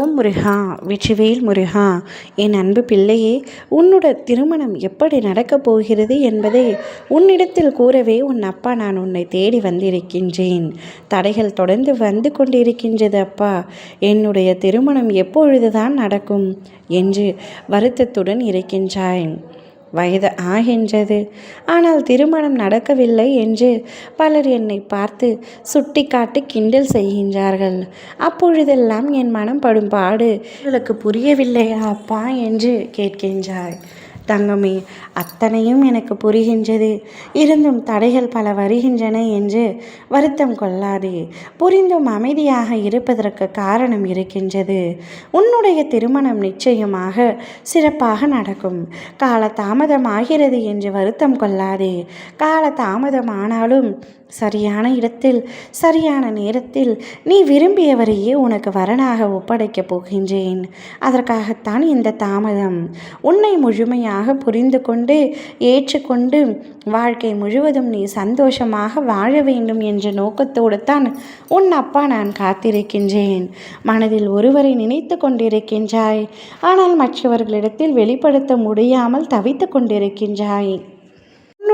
ஓம் முருகா வெற்றிவேல் முருகா என் அன்பு பிள்ளையே உன்னோட திருமணம் எப்படி நடக்கப் போகிறது என்பதை உன்னிடத்தில் கூறவே உன் அப்பா நான் உன்னை தேடி வந்திருக்கின்றேன். தடைகள் தொடர்ந்து வந்து கொண்டிருக்கின்றது அப்பா. என்னுடைய திருமணம் எப்பொழுதுதான் நடக்கும்? என்று வருத்தத்துடன் இருக்கின்றாய். வயது ஆகின்றது. ஆனால் திருமணம் நடக்கவில்லை என்று பலர் என்னை பார்த்து சுட்டி காட்டி கிண்டல் செய்கின்றார்கள். அப்பொழுதெல்லாம் என் மனம் படும் பாடு உங்களுக்கு புரியவில்லையா அப்பா? என்று கேட்கின்றாய் தங்கமே அத்தனையும் எனக்கு புரிகின்றது. இருந்தும் தடைகள் பல வருகின்றன என்று வருத்தம் கொள்ளாதே. புரிந்தும் அமைதியாக இருப்பதற்கு காரணம் இருக்கின்றது. உன்னுடைய திருமணம் நிச்சயமாக சிறப்பாக நடக்கும். கால தாமதம் ஆகிறது என்று வருத்தம் கொள்ளாதே. கால தாமதம் ஆனாலும் சரியான இடத்தில் சரியான நேரத்தில் நீ விரும்பியவரையே உனக்கு வரனாக ஒப்படைக்கப் போகின்றேன். அதற்காகத்தான் இந்த தாமதம். உன்னை முழுமையாக புரிந்து கொண்டு ஏற்றுக்கொண்டு வாழ்க்கை முழுவதும் நீ சந்தோஷமாக வாழ வேண்டும் என்ற நோக்கத்தோடு தான் உன் அப்பா நான் காத்திருக்கின்றேன். மனதில் ஒருவரை நினைத்து கொண்டிருக்கின்றாய். ஆனால் மற்றவர்களிடத்தில் வெளிப்படுத்த முடியாமல் தவித்து கொண்டிருக்கின்றாய்.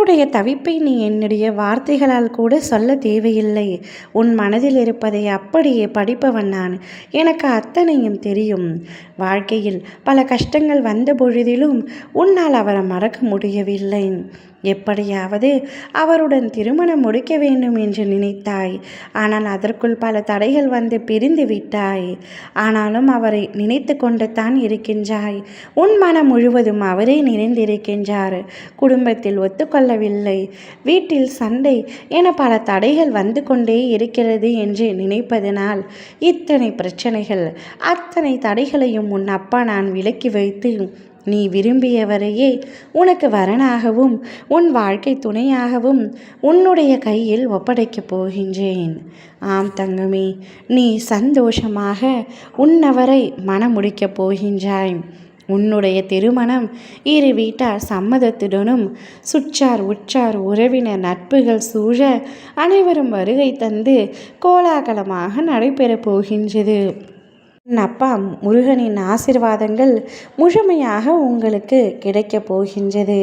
உன்னுடைய தவிப்பை நீ என்னுடைய வார்த்தைகளால் கூட சொல்ல தேவையில்லை. உன் மனதில் இருப்பதை அப்படியே படிப்பவன் நான். எனக்கு அத்தனையும் தெரியும். வாழ்க்கையில் பல கஷ்டங்கள் வந்த பொழுதிலும் உன்னால் அவரை மறக்க முடியவில்லை. எப்படியாவது அவருடன் திருமணம் முடிக்க வேண்டும் என்று நினைத்தாய். ஆனால் அதற்குள் பல தடைகள் வந்து பிரிந்து விட்டாய். ஆனாலும் அவரை நினைத்து கொண்டு தான் இருக்கின்றாய். உன் மனம் முழுவதும் அவரே நிறைந்திருக்கின்றார். குடும்பத்தில் ஒத்துக்கொள்ள வரவில்லை வீட்டில் சண்டை என பல தடைகள் வந்து கொண்டே இருக்கிறது என்று நினைப்பதனால் இத்தனை பிரச்சனைகள் அத்தனை தடைகளையும் உன் அப்பா நான் விலக்கி வைத்து நீ விரும்பியவரையே உனக்கு வரனாகவும் உன் வாழ்க்கை துணையாகவும் உன்னுடைய கையில் ஒப்படைக்கப் போகின்றேன். ஆம் தங்கமே நீ சந்தோஷமாக உன்னவரை மனமுடிக்கப் போகின்றாய். உன்னுடைய திருமணம். இரு வீட்டார் சம்மதத்துடனும் சுற்றார் உற்றார் உறவினர் நட்புகள் சூழ அனைவரும் வருகை தந்து கோலாகலமாக நடைபெறப் போகின்றது. அப்பா முருகனின் ஆசிர்வாதங்கள் முழுமையாக உங்களுக்கு கிடைக்கப் போகின்றது.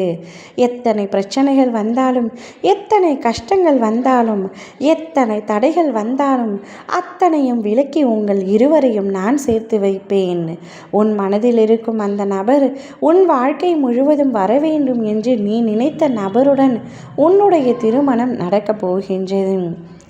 எத்தனை பிரச்சனைகள் வந்தாலும் எத்தனை கஷ்டங்கள் வந்தாலும் எத்தனை தடைகள் வந்தாலும் அத்தனையும் விலக்கி உங்கள் இருவரையும் நான் சேர்த்து வைப்பேன். உன் மனதில் இருக்கும் அந்த நபர் உன் வாழ்க்கை முழுவதும் வர வேண்டும் என்று நீ நினைத்த நபருடன் உன்னுடைய திருமணம் நடக்கப் போகின்றது.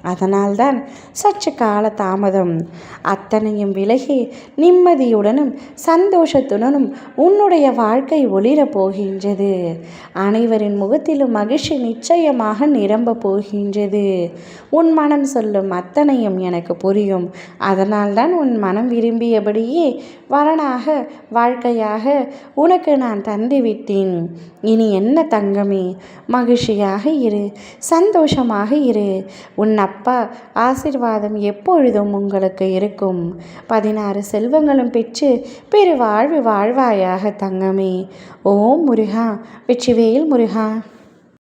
அதனால்தான் சற்று கால தாமதம். அத்தனையும் விலகி நிம்மதியுடனும் சந்தோஷத்துடனும் உன்னுடைய வாழ்க்கை ஒளிரப் போகின்றது. அனைவரின் முகத்திலும் மகிழ்ச்சி நிச்சயமாக நிரம்ப போகின்றது. உன் மனம் சொல்லும் அத்தனையும் எனக்கு புரியும். அதனால்தான் உன் மனம் விரும்பியபடியே வரனாக வாழ்க்கையாக உனக்கு நான் தந்துவிட்டேன். இனி என்ன தங்கமே? மகிழ்ச்சியாக இரு சந்தோஷமாக இரு. உன் அப்பா ஆசிர்வாதம் எப்பொழுதும் உங்களுக்கு இருக்கும். பதினாறு செல்வங்களும் பெற்று பெரு வாழ்வு வாழ்வாயாக தங்கமே. ஓம் முருகா வெற்றிவேல் முருகா.